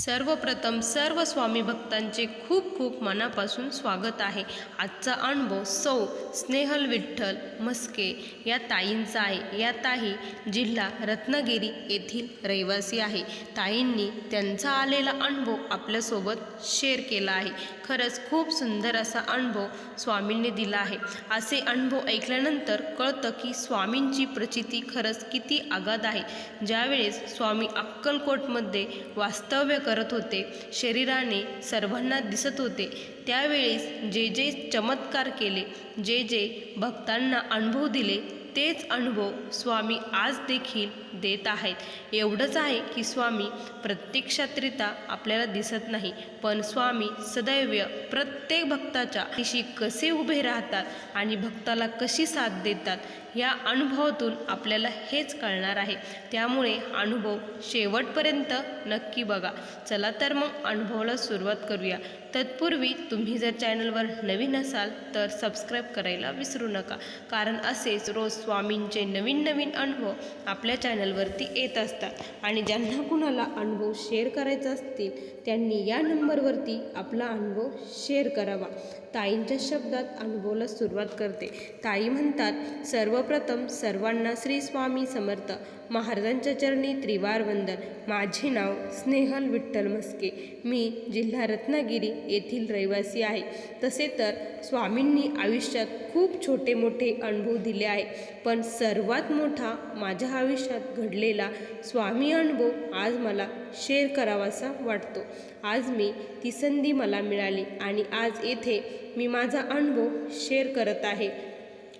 सर्वप्रथम सर्व स्वामी भक्तांचे खूप खूप मनापासून स्वागत आहे. आजचा अनुभव सौ स्नेहल विठ्ठल मस्के या ताईंचा आहे. या ताई जिल्हा रत्नागिरी येथील रहिवासी आहे. ताईंनी त्यांचा आलेला अनुभव आपल्यासोबत शेअर केला आहे. खरंच खूप सुंदर असा अनुभव स्वामींनी दिला आहे. असे अनुभव ऐकल्यानंतर कळतं की स्वामींची प्रचिती खरंच किती आगाध आहे. ज्यावेळेस स्वामी अक्कलकोटमध्ये वास्तव्य करत होते. शरीराने सर्वांना दिसत होते. त्यावेळेस जे जे चमत्कार केले जे जे भक्तांना अनुभव दिले तेच अनुभव स्वामी आज देखील देत आहेत. एवढंच आहे की स्वामी प्रत्यक्षात्रिता आपल्याला दिसत नाही पण स्वामी सदैव प्रत्येक भक्ताच्या दिशी कसे उभे राहतात आणि भक्ताला कशी साथ देतात या अनुभवातून आपल्याला हेच कळणार आहे. त्यामुळे अनुभव शेवटपर्यंत नक्की बघा. चला तर मग अनुभवाला सुरुवात करूया. तत्पूर्वी तुम्ही जर चॅनलवर नवीन असाल तर सबस्क्राईब करायला विसरू नका. कारण असेच रोज स्वामींचे नवीन नवीन अनुभव आपल्या चॅनलवरती येत असतात. आणि ज्यांना कुणाला अनुभव शेअर करायचा असतील त्यांनी या नंबरवरती आपला अनुभव शेअर करावा. ताईंच्या शब्दात अनुभवला सुरुवात करते. ताई म्हणतात सर्वप्रथम सर्वांना श्री स्वामी समर्थ. महाराजांच्या चरणी त्रिवार वंदन माझे नाव स्नेहल विठ्ठल मस्के मी जिल्हा रत्नागिरी येथील रहिवासी आहे. तसे तर स्वामींनी आयुष्यात खूप छोटे मोठे अनुभव दिले आहे. पण सर्वात मोठा माझ्या आयुष्यात घडलेला स्वामी अनुभव आज मला शेअर करावासा वाटतो. आज मी ती संधी मला मिळाली आणि आज येथे मी माझा अनुभव शेअर करत आहे.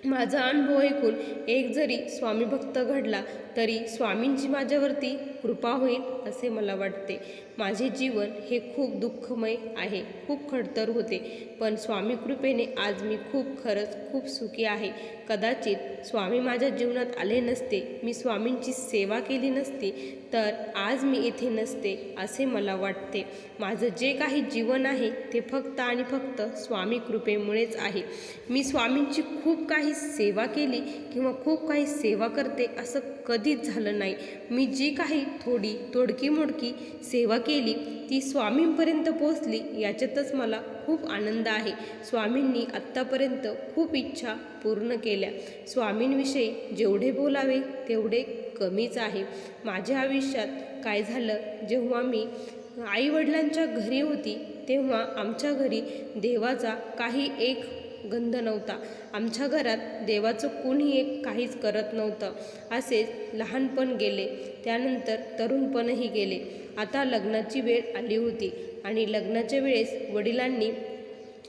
माझा अनुभव ऐकून एक जरी स्वामी भक्त घडला तरी स्वामींची माझ्यावरती कृपा होईल असे मला वाटते. माझे जीवन हे खूप दुःखमय आहे खूप खडतर होते. पण स्वामी कृपेने आज मी खूप खरंच खूप सुखी आहे. कदाचित स्वामी माझ्या जीवनात आले नसते मी स्वामींची सेवा केली नसती तर आज मी इथे नसते असे मला वाटते. माझं जे काही जीवन आहे ते फक्त आणि फक्त स्वामी कृपेमुळेच आहे. मी स्वामींची खूप काही सेवा केली किंवा खूप काही सेवा करते असं कधीच झालं नाही. मी जी काही थोडी तोडकी मोडकी सेवा केली ती स्वामींपर्यंत पोचली याच्यातच मला खूप आनंद आहे. स्वामींनी आत्तापर्यंत खूप इच्छा पूर्ण केल्या. स्वामींविषयी जेवढे बोलावे तेवढे कमीच आहे. माझ्या आयुष्यात काय झालं जेव्हा मी आईवडिलांच्या घरी होती तेव्हा आमच्या घरी देवाचा काही एक गंध नव्हता. आमच्या घरात देवाचं कोणी एक काहीच करत नव्हतं. असेच लहानपण गेले. त्यानंतर तरुणपणही गेले. आता लग्नाची वेळ आली होती आणि लग्नाच्या वेळेस वडिलांनी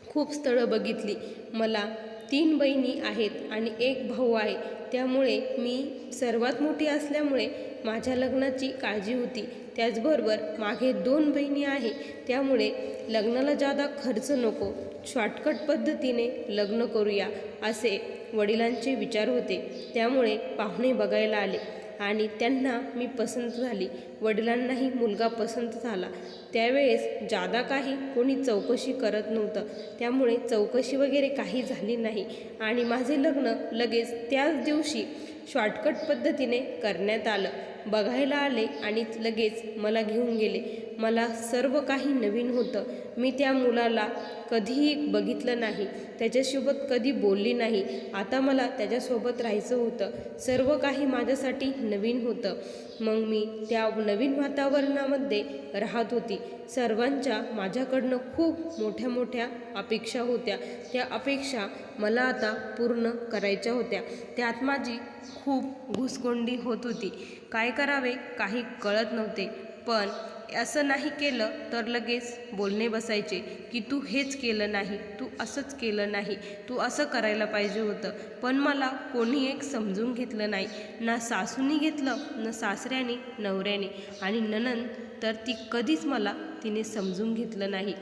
खूप स्थळं बघितली. मला तीन बहिणी आहेत आणि एक भाऊ आहे. त्यामुळे मी सर्वात मोठी असल्यामुळे माझ्या लग्नाची काळजी होती. त्याचबरोबर मागे दोन बहिणी आहे. त्यामुळे लग्नाला जादा खर्च नको. शॉर्टकट पद्धतीने लग्न करूया असे वडिलांचे विचार होते. त्यामुळे पाहुणे बघायला आले आणि त्यांना मी पसंत झाली. वडिलांनाही मुलगा पसंत झाला. त्यावेळेस जादा काही कोणी चौकशी करत नव्हतं. त्यामुळे चौकशी वगैरे काही झाली नाही. आणि माझे लग्न लगेच त्याच दिवशी शॉर्टकट पद्धतीने करण्यात आलं. बघायला आले आणि लगेच मला घेऊन गेले. मला सर्व काही नवीन होतं. मी त्या मुलाला कधीही बघितलं नाही. त्याच्यासोबत कधी बोलली नाही. आता मला त्याच्यासोबत राहायचं होतं. सर्व काही माझ्यासाठी नवीन होतं. मग मी त्या नवीन वातावरणामध्ये राहत होती. सर्वांच्या माझ्याकडनं खूप मोठ्या मोठ्या अपेक्षा होत्या. त्या अपेक्षा मला आता पूर्ण करायच्या होत्या. त्यात माझी खूप घुसकोंडी होत होती. काय करावे काही कळत नव्हते. पण असं नाही केलं तर लगेच बोलणे बसायचे की तू हेच केलं नाही तू असंच केलं नाही तू असं करायला पाहिजे होतं. पण मला कोणी एक समजून घेतलं नाही. ना सासूनी घेतलं न सासऱ्याने नवऱ्याने. आणि ननन तर ती कधीच मला तिने समजून घेतलं नाही.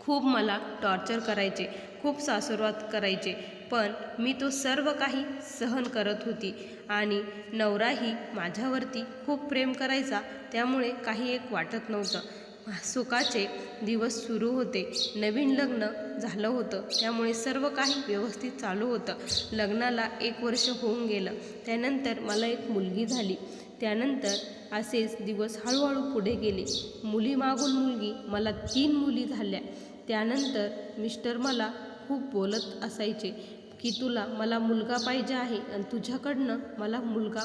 खूप मला टॉर्चर करायचे खूप सासुरवात करायचे. पण मी तो सर्व काही सहन करत होती. आणि नवराही माझ्यावरती खूप प्रेम करायचा त्यामुळे काही एक वाटत नव्हतं. सुखाचे दिवस सुरू होते. नवीन लग्न झालं होतं. त्यामुळे सर्व काही व्यवस्थित चालू होतं. लग्नाला एक वर्ष होऊन गेलं. त्यानंतर मला एक मुलगी झाली. त्यानंतर असेच दिवस हळूहळू पुढे गेले. मुली मागून मुलगी मला तीन मुली झाल्या. त्यानंतर मिस्टर मला खूप बोलत असायचे. की तुला मला मुलगा पाहिजे आहे आणि तुझ्याकडनं मला मुलगा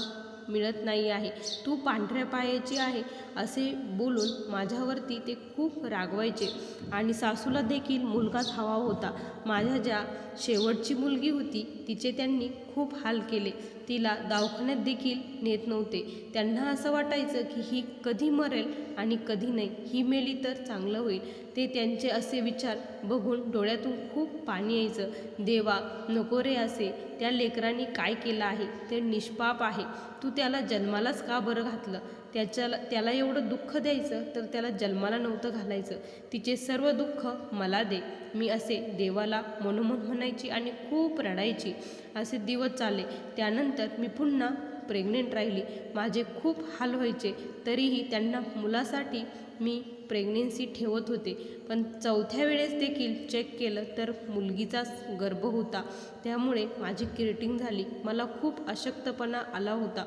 मिळत नाही आहे. तू पांढऱ्या पायाची आहे असे बोलून माझ्यावरती ते खूप रागवायचे. आणि सासूला देखील मुलगाच हवा होता. माझ्या ज्या शेवटची मुलगी होती तिचे त्यांनी खूप हाल केले. तिला दवाखान्यात देखील नेत नव्हते. त्यांना असं वाटायचं की ही कधी मरेल आणि कधी नाही ही मेली तर चांगलं होईल. ते त्यांचे असे विचार बघून डोळ्यातून खूप पाणी यायचं. देवा नको रे असे. त्या लेकरांनी काय केलं आहे? ते निष्पाप आहे. तू त्याला जन्मालाच का बरं घातलं? त्याच्याला त्याला एवढं दुःख द्यायचं तर त्याला जन्माला नव्हतं घालायचं. तिचे सर्व दुःख मला दे. मी असे देवाला मनोमन म्हणायची आणि खूप रडायची. असे दिवस चालले. त्यानंतर मी पुन्हा प्रेग्नेंट राहिली. माझे खूप हाल व्हायचे. तरीही त्यांना मुलासाठी मी प्रेग्नेन्सी ठेवत होते. पण चौथ्या वेळेस देखील चेक केलं तर मुलगीचाच गर्भ होता. त्यामुळे माझी किरटिंग झाली. मला खूप अशक्तपणा आला होता.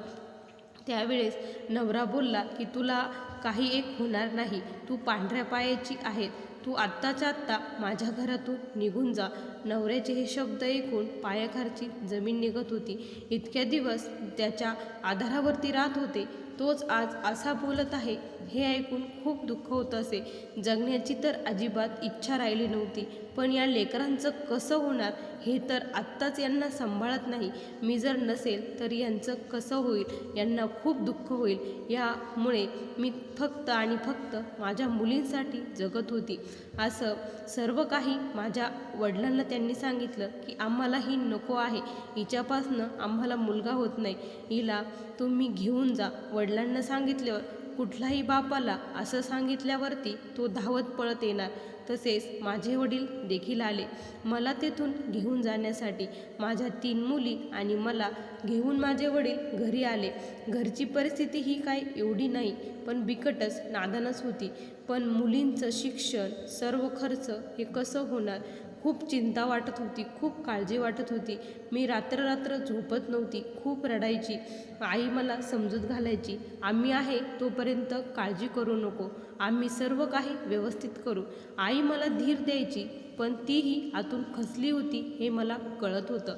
त्यावेळेस नवरा बोलला की तुला काही एक होणार नाही. तू पांढऱ्या पायाची आहे तू आत्ताच्या आत्ता माझ्या घरातून निघून जा. नवऱ्याचे हे शब्द ऐकून पायाखारची जमीन निघत होती. इतक्या दिवस त्याच्या आधारावरती राहत होते. तोच आज असा बोलत आहे हे ऐकून खूप दुःख होत असे. जगण्याची तर अजिबात इच्छा राहिली नव्हती. पण या लेकरांचं कसं होणार हे तर आत्ताच यांना सांभाळत नाही. मी जर नसेल तर यांचं कसं होईल? यांना खूप दुःख होईल. यामुळे मी फक्त आणि फक्त माझ्या मुलींसाठी जगत होती. असं सर्व काही माझ्या वडिलांना त्यांनी सांगितलं की आम्हाला ही नको आहे. हिच्यापासनं आम्हाला मुलगा होत नाही. हिला तुम्ही घेऊन जा. वडिलांना सांगितल्यावर कुठलाही बापाला असं सांगितल्यावरती तो धावत पळत येणार. तसेच माझे वडील देखील आले. मला तेथून घेऊन जाण्यासाठी माझ्या तीन मुली आणि मला घेऊन माझे वडील घरी आले. घरची परिस्थिती ही काय एवढी नाही पण बिकटच नादानच होती. पण मुलींचं शिक्षण सर्व खर्च हे कसं होणार? खूप चिंता वाटत होती खूप काळजी वाटत होती. मी रात्ररात्र झोपत नव्हती खूप रडायची. आई मला समजूत घालायची आम्ही आहे तोपर्यंत काळजी करू नको आम्ही सर्व काही व्यवस्थित करू. आई मला धीर द्यायची पण तीही आतून खचली होती हे मला कळत होतं.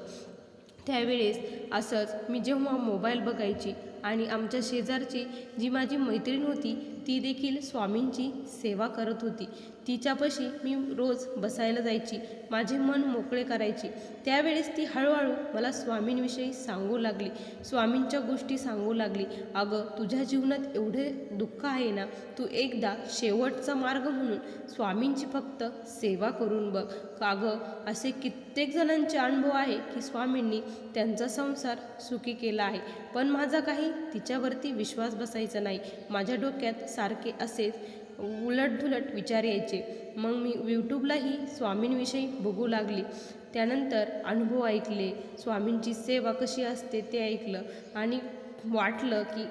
त्यावेळेस असंच मी जेव्हा मोबाईल बघायची आणि आमच्या शेजारची जी माझी मैत्रीण होती ती देखील स्वामींची सेवा करत होती. तिच्यापाशी मी रोज बसायला जायची माझे मन मोकळे करायची. त्यावेळेस ती हळूहळू मला स्वामींविषयी सांगू लागली. स्वामींच्या गोष्टी सांगू लागली. अगं तुझ्या जीवनात एवढे दुःख आहे ना तू एकदा शेवटचा मार्ग म्हणून स्वामींची फक्त सेवा करून बघ. अगं असे कित्येक जणांचे अनुभव आहे की स्वामींनी त्यांचा संसार सुखी केला आहे. पण माझा काही तिच्यावरती विश्वास बसायचा नाही. माझ्या डोक्यात सारखे असेच उलटधुलट विचार यायचे. मग मी यूट्यूबलाही स्वामींविषयी बघू लागली. त्यानंतर अनुभव ऐकले. स्वामींची सेवा कशी असते ते ऐकलं आणि वाटलं की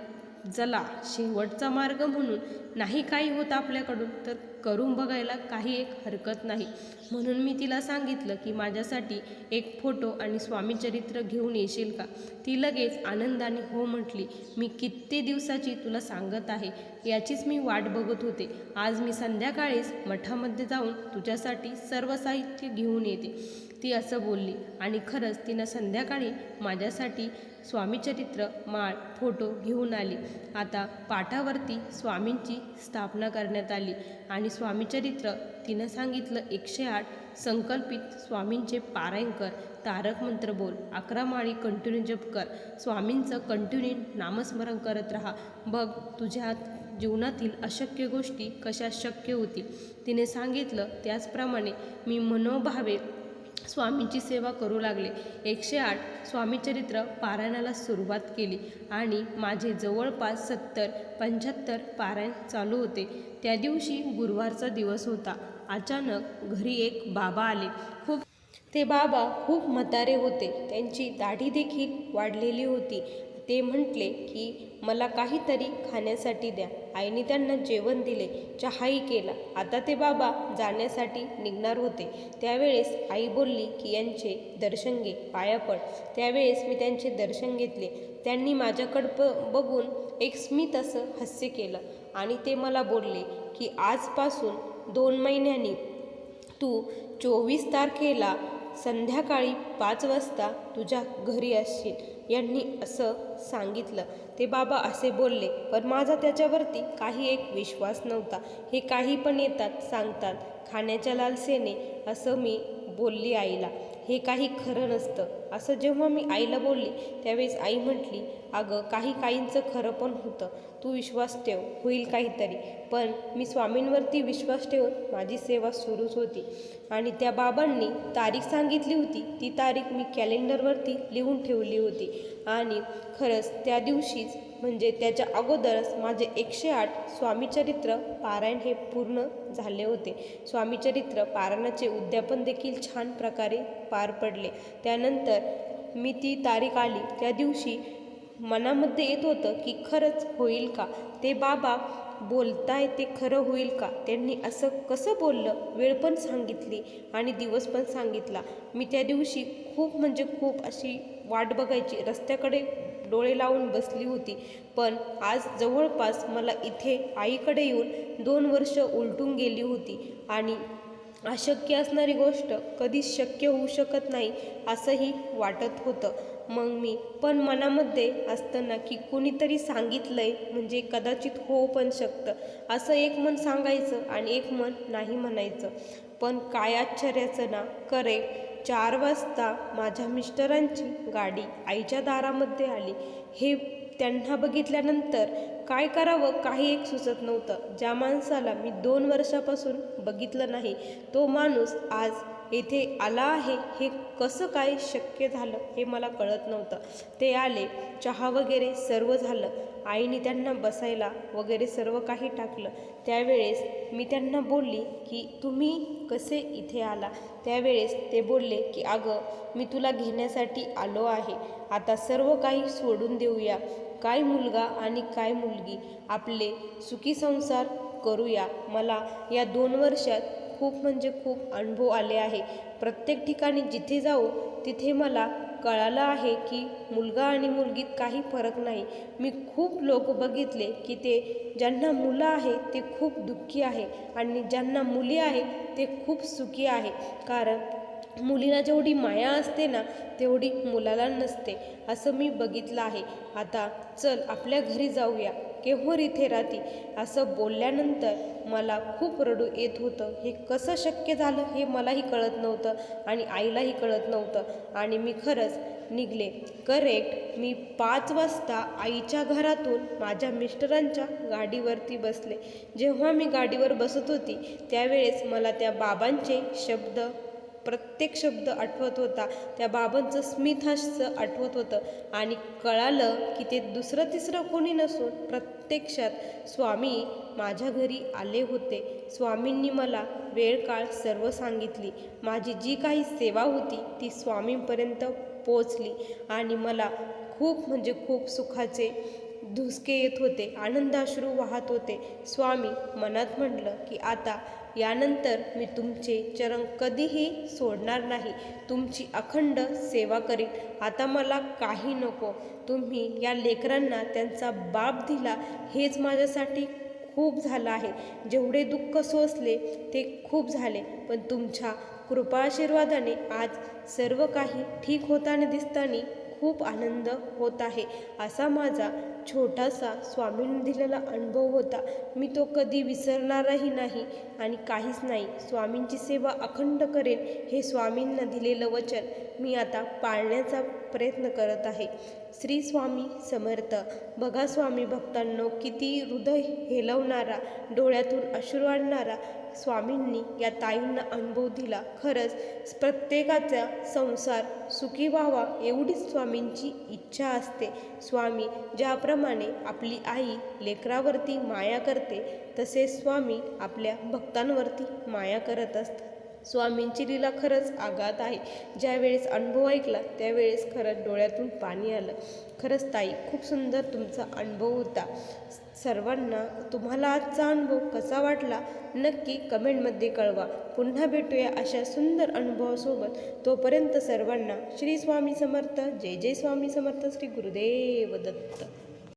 चला शेवटचा मार्ग म्हणून नाही काही होत आपल्याकडून तर करून बघायला काही एक हरकत नाही. म्हणून मी तिला सांगितलं की माझ्यासाठी एक फोटो आणि स्वामीचरित्र घेऊन येशील का? ती लगेच आनंदाने हो म्हटली. मी किती दिवसाची तुला सांगत आहे याचीच मी वाट बघत होते. आज मी संध्याकाळीच मठामध्ये जाऊन तुझ्यासाठी सर्व साहित्य घेऊन येते. ती असं बोलली आणि खरंच तिनं संध्याकाळी माझ्यासाठी स्वामीचरित्र माळ फोटो घेऊन आली. आता पाठावरती स्वामींची स्थापना करण्यात आली. आणि स्वामीचरित्र तिनं सांगितलं एकशे आठ संकल्पित स्वामींचे पारायण कर तारक मंत्र बोल अकरा माळी कंटिन्यू जप कर. स्वामींचं कंटिन्यू नामस्मरण करत राहा. बघ तुझ्या जीवनातील अशक्य गोष्टी कशा शक्य होतील? तिने सांगितलं त्याचप्रमाणे मी मनोभावे स्वामींची सेवा करू लागले. एकशे आठ स्वामीचरित्र पारायणाला सुरुवात केली आणि माझे जवळपास सत्तर पंच्याहत्तर पारायण चालू होते. त्या दिवशी गुरुवारचा दिवस होता. अचानक घरी एक बाबा आले. खूप ते बाबा खूप म्हातारे होते. त्यांची दाढी देखील वाढलेली होती. ते म्हटले की मला काहीतरी खाण्यासाठी द्या. आईने त्यांना जेवण दिले चहाही केला. आता ते बाबा जाण्यासाठी निघणार होते. त्यावेळेस आई बोलली की यांचे दर्शन घे पाया पड. त्यावेळेस मी त्यांचे दर्शन घेतले. त्यांनी माझ्याकडं ब बघून एक स्मित असं हास्य केलं आणि ते मला बोलले की आजपासून दोन महिन्यांनी तू चोवीस तारखेला संध्याकाळी पाच वाजता तुझ्या घरी असशील. यांनी असं सांगितलं. ते बाबा असे बोलले पण माझा त्याच्यावरती काही एक विश्वास नव्हता. हे काही पण येतात सांगतात. खाण्याच्या लालसेने असं मी बोलली आईला. हे काही खरं नसतं. असं जेव्हा मी आईला बोलली त्यावेळेस आई म्हटली अगं काही काहींचं खरं पण होतं. तू विश्वास ठेव होईल काहीतरी. पण मी स्वामींवरती विश्वास ठेवून माझी सेवा सुरूच होती. आणि त्या बाबांनी तारीख सांगितली होती. ती तारीख मी कॅलेंडरवरती लिहून ठेवली होती. आणि खरंच त्या दिवशीच म्हणजे त्याच्या अगोदरच माझे एकशे आठ स्वामीचरित्र पारायण हे पूर्ण झाले होते. स्वामीचरित्र पारायणाचे उद्यापन देखील छान प्रकारे पार पडले. त्यानंतर मी ती तारीख आली. त्या दिवशी मनामध्ये येत होतं की खरंच होईल का? ते बाबा बोलताय ते खरं होईल का? त्यांनी असं कसं बोललं? वेळ पण सांगितली आणि दिवस पण सांगितला. मी त्या दिवशी खूप म्हणजे खूप अशी वाट बघायची. रस्त्याकडे डोळे लावून बसली होती. पण आज जवळपास मला इथे आईकडे येऊन दोन वर्ष उलटून गेली होती. आणि अशक्य असणारी गोष्ट कधीच शक्य होऊ शकत नाही असंही वाटत होतं. मग मी पण मनामध्ये असताना की कुणीतरी सांगितलंय म्हणजे कदाचित हो पण शकतं. असं एक मन सांगायचं आणि एक मन नाही म्हणायचं. पण काय आश्चर्याचं ना करे चार वाजता माझ्या मिस्टरांची गाडी आईच्या दारामध्ये आली. हे त्यांना बघितल्यानंतर काय करावं काही एक सुचत नव्हतं. ज्या माणसाला मी दोन वर्षापासून बघितलं नाही तो माणूस आज येथे आला आहे हे कसं काय शक्य झालं हे मला कळत नव्हतं. ते आले चहा वगैरे सर्व झालं. आईने त्यांना बसायला वगैरे सर्व काही टाकलं. त्यावेळेस मी त्यांना बोलली की तुम्ही कसे इथे आला? त्यावेळेस ते बोलले की अगं मी तुला घेण्यासाठी आलो आहे. आता सर्व काही सोडून देऊया. काय मुलगा आणि काय मुलगी? आपले सुखी संसार करूया. मला या दोन वर्षात खूप म्हणजे खूप अनुभव आले आहे. प्रत्येक ठिकाणी जिथे जाऊ तिथे मला कळालं आहे की मुलगा आणि मुलगीत काही फरक नाही. मी खूप लोक बघितले की ते ज्यांना मुलं आहे ते खूप दुःखी आहे आणि ज्यांना मुली आहे ते खूप सुखी आहे. कारण मुलीला जेवढी माया असते ना तेवढी मुलाला नसते. असं मी बघितलं आहे. आता चल आपल्या घरी जाऊया. केव्हर इथे राहती. असं बोलल्यानंतर मला खूप रडू येत होतं. हे कसं शक्य झालं हे मलाही कळत नव्हतं आणि आईलाही कळत नव्हतं. आणि मी खरंच निघले. करेक्ट मी पाच वाजता आईच्या घरातून माझ्या मिस्टरांच्या गाडीवरती बसले. जेव्हा मी गाडीवर बसत होती त्यावेळेस मला त्या बाबांचे शब्द प्रत्येक शब्द आठवत होता. त्या बाबांचं स्मितहास्य आठवत होतं. आणि कळालं की ते दुसरं तिसरं कोणी नसून प्रत्यक्षात स्वामी माझ्या घरी आले होते. स्वामींनी मला वेळ काळ सर्व सांगितली. माझी जी काही सेवा होती ती स्वामींपर्यंत पोचली. आणि मला खूप म्हणजे खूप सुखाचे धुसके येत होते आनंदाश्रू वाहत होते. स्वामी मनात म्हटलं की आता यानंतर मी तुमचे चरण कधीही सोडणार नाही. तुमची अखंड सेवा करीन. आता मला काही नको. तुम्ही या लेकरांना त्यांचा बाप दिला. हेच माझ्यासाठी खूप झालं आहे. जेवढे दुःख सोसले ते खूप झाले. पण तुमच्या कृपा आशीर्वादाने आज सर्व काही ठीक होताना दिसताना खूप आनंद होत आहे. असा माझा छोटासा स्वामींनी दिलेला अनुभव होता. मी तो कधी विसरणारही नाही आणि काहीच नाही. स्वामींची सेवा अखंड करेन हे स्वामींना दिलेलं वचन मी आता पाळण्याचा प्रयत्न करत आहे. श्री स्वामी समर्थ. बघा स्वामी भक्तांनो किती हृदय हेलवणारा डोळ्यातून अश्रू आणणारा स्वामींनी या ताईंना अनुभव दिला. खरंच प्रत्येकाचा संसार सुखी व्हावा एवढीच स्वामींची इच्छा असते. स्वामी ज्याप्रमाणे आपली आई लेकरावरती माया करते तसे स्वामी आपल्या भक्तांवरती माया करत असतात. स्वामींची लीला खरंच आघात आहे. ज्यावेळेस अनुभव ऐकला त्यावेळेस खरंच डोळ्यातून पाणी आलं. खरंच ताई खूप सुंदर तुमचा अनुभव होता. सर्वांना तुम्हाला आजचा अनुभव कसा वाटला नक्की कमेंटमध्ये कळवा. पुन्हा भेटूया अशा सुंदर अनुभवासोबत. तोपर्यंत सर्वांना श्री स्वामी समर्थ जय जय स्वामी समर्थ श्री गुरुदेव दत्त.